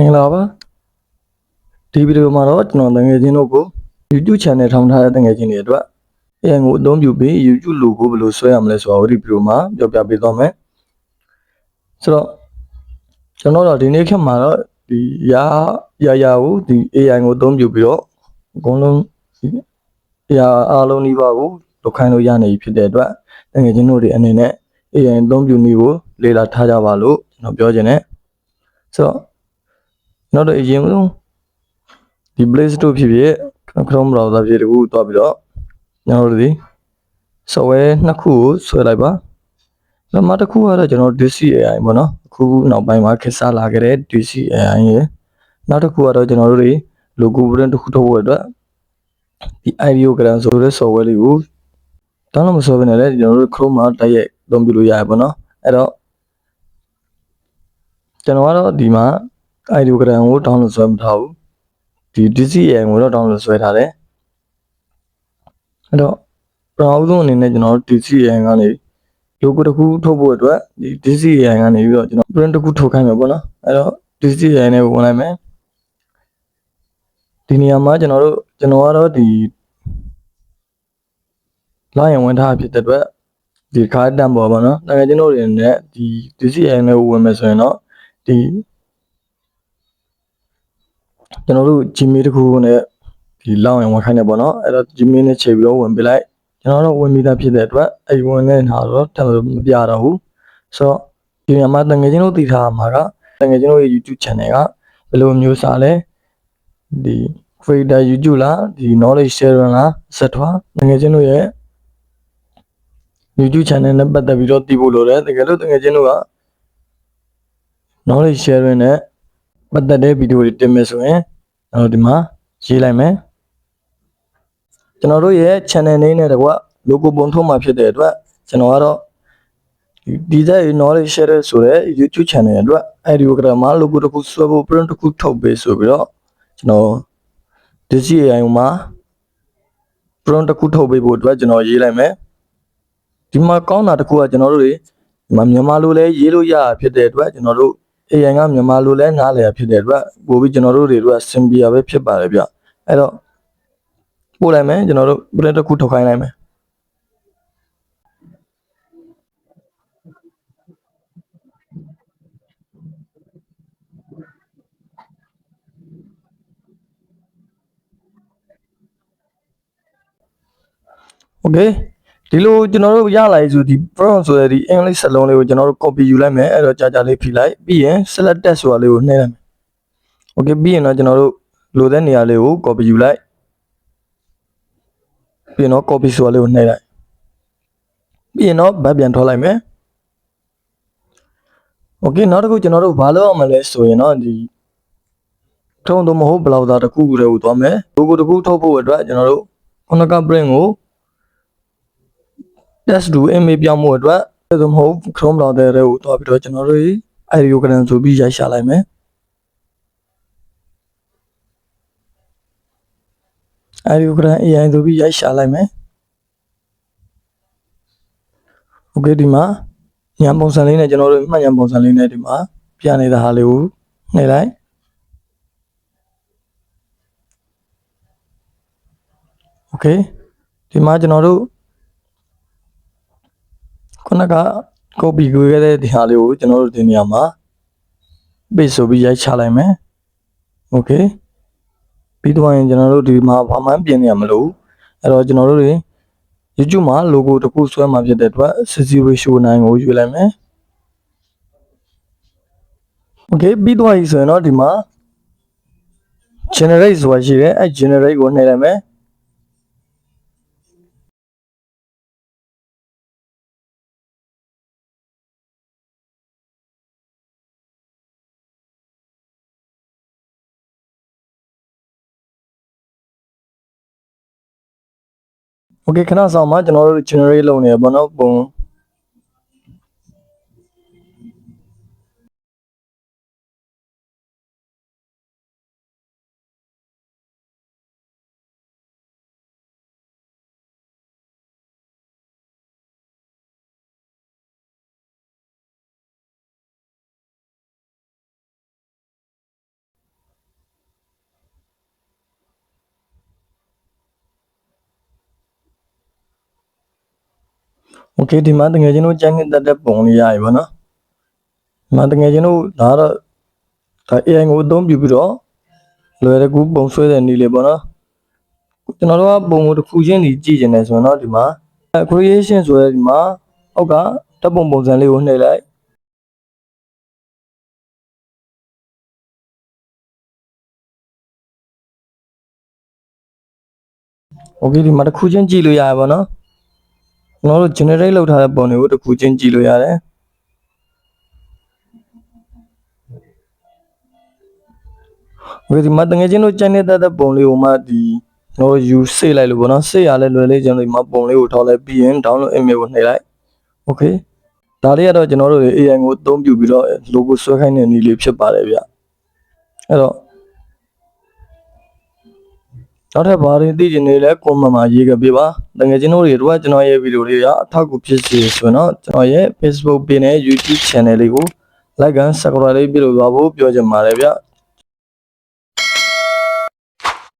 မင်္ဂလာပါဒီဗီဒီယိုမှာတော့ကျွန်တော်တငယ်ချင်းတို့ကို YouTube channel ထောင်ထားတဲ့တငယ်ချင်းတွေအတွက် AI ကိုအသုံးပြုပြီး YouTube logo ဘယ်လိုဆွဲရမလဲဆိုတာကိုဒီဗီဒီယိုမှာပြောပြပေးသွားမယ်ဆိုတော့ကျွန်တော်တို့ဒီနေ့ခေတ်မှာတော့ဒီရာရာရာကိုဒီ AI ကိုအသုံးပြုပြီးတော့အကုန်လုံးဒီရာအားလုံးဒီပါကိုလောက်ခိုင်းလို့ရနေပြီဖြစ်တဲ့အတွက်တငယ်ချင်းတို့တွေအနေနဲ့ AI အသုံးပြုနည်းကိုလေ့လာထားကြပါလို့ကျွန်တော်ပြောချင်တယ်ဆိုတော့ နောက်တော့အရင်ဆုံးဒီ Play Store ဖြစ်ဖြစ် Chrome browser ဖြစ်တကူတွားပြီးတော့ကျွန်တော်တို့ဒီ software နှစ်ခုကိုဆွဲလိုက်ပါနောက်မှတစ်ခုကတော့ကျွန်တော် DCAI ပေါ့နော်အခုနောက်ပိုင်းမှာခက်စားလာခဲ့တဲ့ DCAI ရယ်နောက်တစ်ခုကတော့ကျွန်တော်တို့တွေ logo print တစ်ခုထုတ်ဖို့အတွက်ဒီ ideogram ဆိုတဲ့ software လေးကို download မဆွဲဘဲနဲ့လည်းကျွန်တော်တို့ Chrome မှာတိုက်ရိုက်အသုံးပြုလို့ရတယ်ပေါ့နော်အဲ့တော့ကျွန်တော်ကတော့ဒီမှာ ideogram ကို download ဆွဲမထားဘူးဒီ DCAI ကိုတော့ download ဆွဲထားတယ်အဲ့တော့ပထမဆုံးအနေနဲ့ကျွန်တော် DCAI ကနေ logo တစ်ခုထုတ်ဖို့အတွက်ဒီ DCAI ကနေပြီးတော့ကျွန်တော် print တစ်ခုထုတ်ခိုင်းမယ်ပေါ့နော်အဲ့တော့ DCAI နဲ့ဝင်လိုက်မယ်ဒီနေရာမှာကျွန်တော်တို့ကျွန်တော်ကတော့ဒီလာရင်ဝင်ထားဖြစ်တဲ့အတွက်ဒီခါတန်ပေါ်ပါနော်တကယ်ကျွန်တော်တွေနဲ့ဒီ DCAI နဲ့ဝင်မယ်ဆိုရင်တော့ဒီ ကျွန်တော်တို့ Gmail တစ်ခုနဲ့ဒီလောက်ရင်ဝင်ခိုင်းနေပေါ့နော်အဲ့တော့ Gmail နဲ့ချိန်ပြီးတော့ဝင်ပြလိုက်ကျွန်တော်တို့ဝင်ပြီးသားဖြစ်တဲ့အတွက်အဲ့ဝင်တဲ့ဟာတော့တက်မပြတော့ဘူးဆိုတော့ဒီနေရာမှာတငယ်ချင်းတို့သိထားမှာကတငယ်ချင်းတို့ရဲ့ YouTube channel ကဘယ်လိုမျိုးစားလဲဒီ creator YouTube လားဒီ knowledge sharing လားဆက်ထွားတငယ်ချင်းတို့ရဲ့ YouTube channel နဲ့ပတ်သက်ပြီးတော့သိဖို့လိုတယ်တကယ်လို့တငယ်ချင်းတို့က knowledge sharing နဲ့ပတ်သက်တဲ့ဗီဒီယိုတွေတင်မယ်ဆိုရင် ကျွန်တော်ဒီမှာရေးလိုက်မယ်ကျွန်တော်တို့ရဲ့ channel name နဲ့တကွ logo ပုံထုတ်မှာဖြစ်တဲ့အတွက်ကျွန်တော်ကတော့ဒီဒီ knowledge share ဆိုတဲ့ YouTube channel အတွက် ideogram မှာ logo တစ်ခုဆွဲဖို့ print တစ်ခုထုတ်ပေးဆိုပြီးတော့ကျွန်တော် DCAI မှာ print တစ်ခုထုတ်ပေးဖို့အတွက်ကျွန်တော်ရေးလိုက်မယ်ဒီမှာကောင်းတာတစ်ခုကကျွန်တော်တို့တွေဒီမှာမြန်မာလိုလဲရေးလို့ရတာဖြစ်တဲ့အတွက်ကျွန်တော်တို့ AI ကမြန်မာလိုလဲနားလည်ရဖြစ်တဲ့အတွက်ပို့ပြီးကျွန်တော်တို့တွေတို့ကစင်ပီယာပဲဖြစ်ပါတယ်ဗျအဲ့တော့ပို့လိုက်မယ်ကျွန်တော်တို့ print တစ်ခုထုတ်ခိုင်းလိုက်မယ် โอเค ဒီလိုကျွန်တော်တို့ရလာရေးဆိုဒီ prompt ဆိုတဲ့ဒီ english စလုံးလေးကိုကျွန်တော်တို့ copy ယူလိုက်မယ်အဲ့တော့ကြာကြာလေးဖြီးလိုက်ပြီးရင် select text ဆိုတာလေးကိုနှိပ်လိုက်မယ် okay ပြီးရင်တော့ကျွန်တော်တို့လိုတဲ့နေရာလေးကို copy ယူလိုက်ပြီးရင်တော့ copy ဆိုတာလေးကိုနှိပ်လိုက်ပြီးရင်တော့ဗတ်ပြန်ထွက်လိုက်မယ် okay နောက်တစ်ခုကျွန်တော်တို့ဘာလုပ်အောင်မလဲဆိုရင်တော့ဒီထုံးတော့မဟုတ် browser တစ်ခုကိုတည်းကိုသွားမယ် logo တစ်ခုထုတ်ဖို့အတွက်ကျွန်တော်တို့ခုနက print ကို test to image ပြောင်းမှုအတွက်ဒါဆိုမဟုတ် Chrome browser တွေကိုတွားပြီးတော့ကျွန်တော်တို့ ideogram ဆိုပြီးရိုက်ရှာလိုက်မယ် ideogram AI ဆိုပြီးရိုက်ရှာလိုက်မယ် Okay ဒီမှာညံပုံစံလေးနဲ့ကျွန်တော်တို့မှတ်ညံပုံစံလေးနဲ့ဒီမှာပြနေတဲ့ဟာလေးကိုနှိပ်လိုက် Okay ဒီမှာကျွန်တော်တို့ ခုနက copy ကိုခဲ့တဲ့ဒီဟာလေးကိုကျွန်တော်တို့ဒီနေရာမှာ paste ဆိုပြီးရိုက်ချလိုက်မယ် okay ပြီးတော့ရင်ကျွန်တော်တို့ဒီမှာဘာမှပြင်နေရမလို့အဲ့တော့ကျွန်တော်တို့တွေ YouTube မှာ logo တစ်ခုဆွဲမှာဖြစ်တဲ့အတွက် CC ratio 9ကိုယူလိုက်မယ် okay ပြီးတော့ပြီဆိုရင်တော့ဒီမှာ generate ဆိုတာရှိတယ်အဲ့ generate ကိုနှိပ်လိုက်မယ် okay ခဏဆောင်မှာကျွန်တော်တို့ generate လုပ်နေရပါတော့ပုံ โอเคဒီမှာတကယ်ချင်းတို့ကြိုက်နေတဲ့တဲ့ပုံလေးရပြီပေါ့နော်ဒီမှာတကယ်ချင်းတို့ဒါတော့ဒါ AI ကိုအသုံးပြုပြီးတော့လွယ်တကူပုံဆွဲတဲ့နည်းလေးပေါ့နော်ကျွန်တော်တို့ကပုံကိုတစ်ခုချင်းစီကြည့်ကျင်တယ်ဆိုရင်တော့ဒီမှာ creation ဆိုတဲ့ဒီမှာအောက်ကတပ်ပုံပုံစံလေးကိုနှိပ်လိုက် โอเคဒီမှာတစ်ခုချင်းကြည့်လို့ရရပါတော့ ကျွန်တော်တို့ generate လုပ်ထားတဲ့ပုံတွေကိုတစ်ခုချင်းကြည့်လို့ရတယ်ဝေဒီမှာတငယ်ချင်းတို့ကြိုက်နေတဲ့တဲ့ပုံလေးကိုမှဒီတော့ယူစေးလိုက်လို့ပေါ့နော်စေးရလဲလွယ်လေးကျွန်တော်ဒီမှာပုံလေးကိုထောက်လိုက်ပြီးရင် download image ကိုနှိပ်လိုက် okay ဒါလေးကတော့ကျွန်တော်တို့ AI ကိုအသုံးပြုပြီးတော့ logo ဆွဲခိုင်းတဲ့နည်းလေးဖြစ်ပါတယ်ဗျအဲ့တော့ နောက်ထပ်ဘာတွေသိချင်နေလဲကွန်မန့်မှာရေးခဲ့ပေးပါတကယ်ကျွန်တော်တွေတော့ကျွန်တော်ရဲ့ဗီဒီယိုတွေကအထောက်အကူဖြစ်စေဆိုရင်တော့ကျွန်တော်ရဲ့ Facebook page နဲ့ YouTube channel လေးကို like and subscribe လေးပြုလုပ်သွားဖို့ပြောချင်ပါတယ်ဗျ